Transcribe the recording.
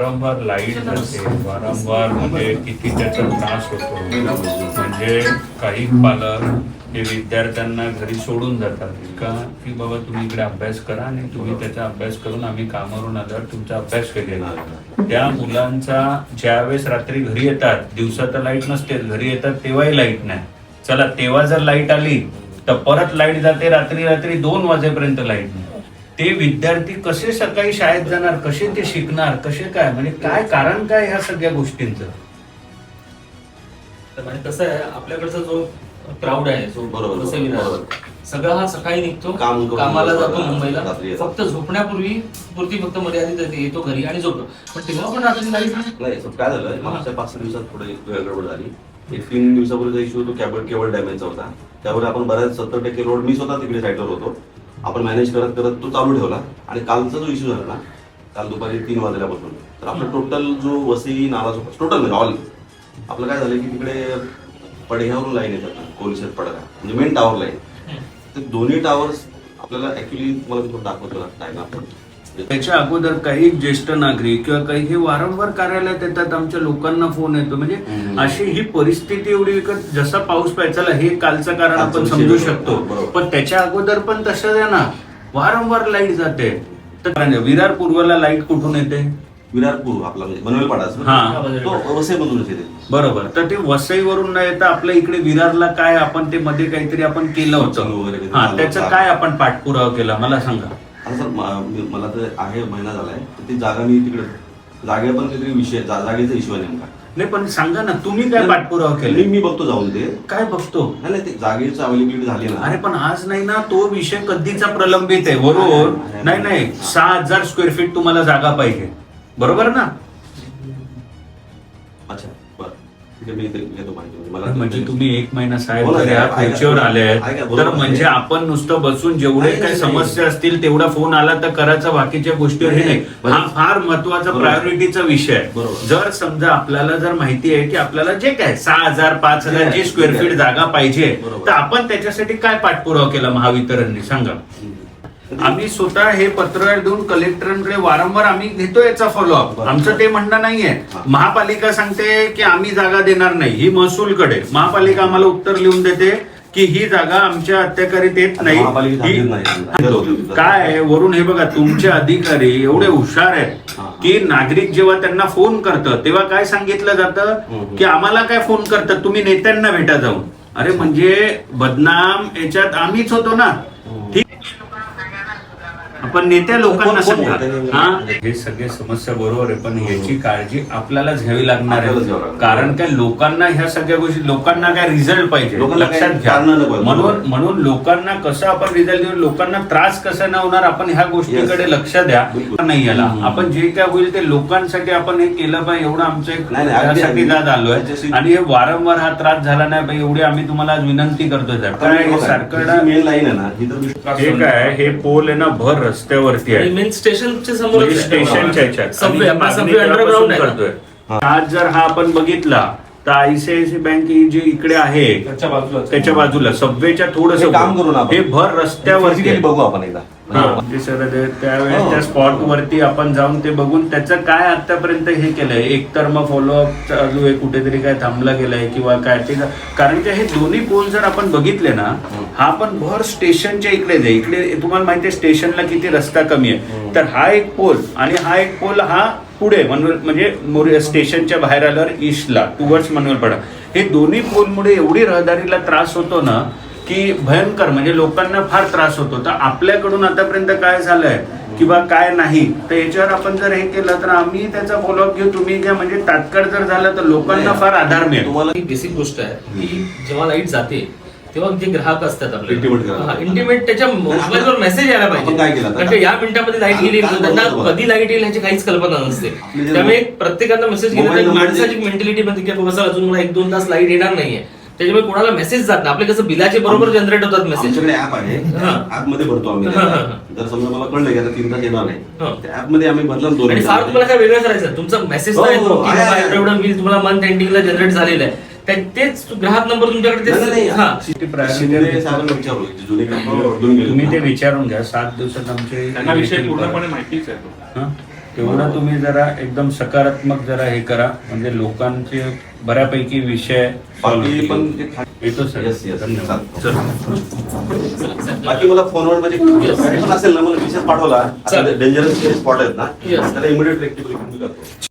वारंवार लाइट जाते. वारंवार म्हणजे किती त्याचा त्रास होतो. म्हणजे काही पालक हे विद्यार्थ्यांना घरी सोडून जातात. का की बाबा तुम्ही इकडे अभ्यास करा आणि तुम्ही त्याचा अभ्यास करून आम्ही कामावरून आल्यावर तुमचा अभ्यास केलेला त्या मुलांचा ज्यावेळेस रात्री घरी येतात दिवसा तर लाइट नसते घरी येतात तेव्हाही लाइट नाही. चला तेव्हा जर लाइट आली तर परत लाइट जाते रात्री रात्री दोन वाजेपर्यंत लाइट नाही. ते विद्यार्थी कसे सकाळी शाळेत जाणार कसे ते शिकणार कसे काय म्हणजे काय कारण काय ह्या सगळ्या गोष्टींचं तर म्हणजे कसं आहे आपल्याकडचा जो क्राऊड आहे जो बरोबर, बरोबर. सगळा हा सकाळी निघतो काम करून कामाला जातो मुंबईला येतो. फक्त झोपण्यापूर्वी पुरती फक्त मर्यादित आहे. येतो घरी आणि झोपतो पण तेव्हा पण रात्री लाइट नाही नाही सर काय झालं मागच्या पाच सहा दिवसात थोडी गडबड झाली एक तीन दिवसापूर्वीचा इश्यू तो केबल केबल डॅमेजचा होता त्यावर आपण बऱ्याच सत्तर टक्के लोड मी स्वतः तिकडे साईटवर होतो आपण मॅनेज करत करत तो चालू ठेवला आणि कालचा जो इश्यू झाला ना काल दुपारी तीन वाजल्यापासून तर आपलं टोटल जो वसई नाला जो टोटल म्हणजे ऑल आपलं काय झालं की तिकडे पडघ्यावरून लाईन येतात कोलशेत पडघा म्हणजे मेन टावर लाईन ते दोन्ही टावर्स आपल्याला ऍक्च्युली मला दाखवतो टाइम आपण. त्याच्या अगोदर काही ज्येष्ठ नागरिक किंवा काही हे वारंवार कार्यालयात येतात आमच्या लोकांना फोन येतो. म्हणजे. अशी ही परिस्थिती एवढी विकट जसा पाऊस पाहिजे चला हे कालचं कारण आपण समजू. शकतो. पण त्याच्या अगोदर पण तसंच आहे ना. वारंवार लाइट जाते. तर विरार पूर्वला लाइट कुठून येते? विरारपूर आपला म्हणजे येते. बरोबर. तर ते वसईवरून न येता आपल्या इकडे विरारला काय आपण ते मध्ये काहीतरी आपण केलं चालू वगैरे होतं हा त्याचं. काय आपण पाठपुरावा केला? मला सांगा. आता सर म- मी- मला तर आहे महिना झालाय तर ती जागा मी तिकडे जागे पण काहीतरी विषय जा- जागेचा इश्यू आहे नेमका. नाही पण सांगा ना तुम्ही काय पाठपुरावा मी केले मी बघतो जाऊन ते. काय बघतो? नाही नाही ते जागेची अवेलेबिलिटी झाली ना. अरे पण आज नाही ना तो विषय कधीचा प्रलंबित आहे वरून नाही नाही सहा हजार स्क्वेअर फीट तुम्हाला जागा पाहिजे. बरोबर ना? मी घेतो माहिती म्हणजे मला म्हणजे तुम्ही एक महिना साहेब बोला, जर या ऐका, खुर्चीवर आले ऐका, आहेत, बरोबर तर आहे. म्हणजे आपण नुसतं बसून जेवढे नाही, काही नाही. समस्या असतील तेवढा फोन आला तर करायचा बाकीच्या गोष्टीवर हे नाही. हा फार महत्त्वाचा बरोबर. प्रायोरिटीचा विषय आहे बरोबर. जर समजा आपल्याला जर माहिती आहे की आपल्याला जे काय सहा हजार पाच हजार जी स्क्वेअर फीट आहे. जागा पाहिजे बरोबर. तर आपण त्याच्यासाठी काय पाठपुरावा केला महावितरणने सांगा आम्ही स्वतः हे पत्र देऊन कलेक्टरांकडे वारंवार आम्ही घेतो याचा फॉलोअप. आमचं ते म्हणणं नाहीये. हा. महापालिका सांगते की आम्ही जागा देणार नाही. ही महसूलकडे. महापालिका आम्हाला उत्तर लिहून देते की ही जागा आमच्या हत्याकारीत येत नाही. ही-. काय वरून हे बघा तुमचे अधिकारी एवढे हुशार आहेत हा. की नागरिक जेव्हा त्यांना फोन करतं तेव्हा काय सांगितलं जातं? हम्म. की आम्हाला काय फोन करतात? तुम्ही नेत्यांना भेटा जाऊन. अरे म्हणजे बदनाम याच्यात आम्हीच होतो ना. ठीक. आपण नेत्या लोकांना सांगा? हा? हे सगळे समस्या बरोबर आहे पण याची काळजी आपल्यालाच घ्यावी लागणार आहे. कारण काय लोकांना ह्या सगळ्या गोष्टी लोकांना काय रिझल्ट पाहिजे? लक्षात घ्या. म्हणून म्हणून लोकांना कसं आपण रिझल्ट देऊ? लोकांना त्रास कसा नाही होणार? आपण ह्या गोष्टीकडे. लक्ष द्या. नाही याला. आपण जे काय होईल ते लोकांसाठी आपण हे केलं पाहिजे. एवढं आमचं एक. दाद आलोय. त्याच्याशी- आणि हे वारंवार हा त्रास झाला नाही पाहिजे. एवढी आम्ही तुम्हाला आज विनंती करतोय आहे काय हे पोल आहे ना भर रस्त्यावरती आहे. मेन स्टेशनच्या समोर म्हणजे स्टेशनच्या ह्याच्यात. सबवे आणि आपला मागणी सबवे अंडरग्राऊंड तेव्हापासून आहे करतोय. हा. आज जर हा आपण बघितला तर आयसीआयसी बँक ही जी इकडे आहे त्याच्या बाजूला त्याच्या बाजूला सबवेच्या थोडस हे काम करू ना आपण. हे भर रस्त्यावरती Physically आहे. बघू आपण एकदा. हा, सर त्यावेळेस हो. त्या स्पॉट वरती आपण जाऊन ते बघून त्याचं काय आतापर्यंत हे केलंय? एकतर मग फॉलोअप चालू आहे कुठेतरी काय थांबलं गेलंय किंवा काय ते कारण की हे दोन्ही पोल जर आपण बघितले ना हा. पण भर स्टेशनच्या इकडे आहे इकडे तुम्हाला माहिती आहे स्टेशनला किती रस्ता कमी आहे. तर हा एक पोल आणि हा एक पोल हा पुढे म्हणजे स्टेशनच्या बाहेर आल्यावर ईस्टला टुवर्ड्स मनोरपाडा हे दोन्ही पोलमुळे एवढी रहदारीला त्रास होतो ना की भयंकर म्हणजे लोकांना फार त्रास होतो तर आपल्याकडून आतापर्यंत काय झालंय किंवा काय नाही तर याच्यावर आपण जर हे केलं तर आम्ही त्याचा फॉलोअप घेऊ तुम्ही घ्या म्हणजे तात्काळ जर झालं तर लोकांना नाही. फार आधार मिळेल तुम्हाला ही बेसिक गोष्ट आहे की जेव्हा लाइट जाते तेव्हा जे ग्राहक असतात. आपले इंटिमेट त्याच्या मोबाईलवर मेसेज यायला आपण काय पाहिजे? कारण का या मिनिटामध्ये लाइट गेली त्यांना. कधी लाइट येईल ह्याची काहीच कल्पना नसते आपली जे- त्यामुळे प्रत्येकाला मेसेज गेला माणसाची मेंटॅलिटी मध्ये की बाबा सर अजून मला एक दोन तास लाइट येणार नाहीये त्याच्यामुळे कोणाला मेसेज जात नाही. आपले कसं बिलाचे बरोबर जनरेट होतात मेसेज आमच्याकडे ऍप आहे. हा. ऍपमध्ये भरतो आम्ही हा, हा, जर समजा मला कळलं की आता तीन तास येणार हा. नाही त्या ऍपमध्ये आम्ही बदला दोन आणि फार तुम्हाला काय वेगळं करायचं तुमचा मेसेज हो, नाही आहे, बाबा आहे. एवढं बिल तुम्हाला मंथ एंडिंगला जनरेट झालेलं आहे. त्या- तेच ग्राहक नंबर तुमच्याकडे नाही, नाही, तेच हा. शिंदे साहेबांना विचारू. जुने गेले. तुम्ही ते. विचारून घ्या. सात दिवसात आमचे त्यांना विषय पूर्णपणे माहितीच आहे तो. हा? तेवढं तुम्ही जरा एकदम सकारात्मक जरा हे करा म्हणजे लोकांचे बऱ्यापैकी विषय बाकी. पण खा- येतो सर Yes, yes. धन्यवाद. बाकी मला फोनवर म्हणजे काही पण असेल ना मला विशेष पाठवला चालेल. डेंजरस स्पॉट आहेत ना Yes. त्याला इमिडिएट रेक्टिफिकेशन करतो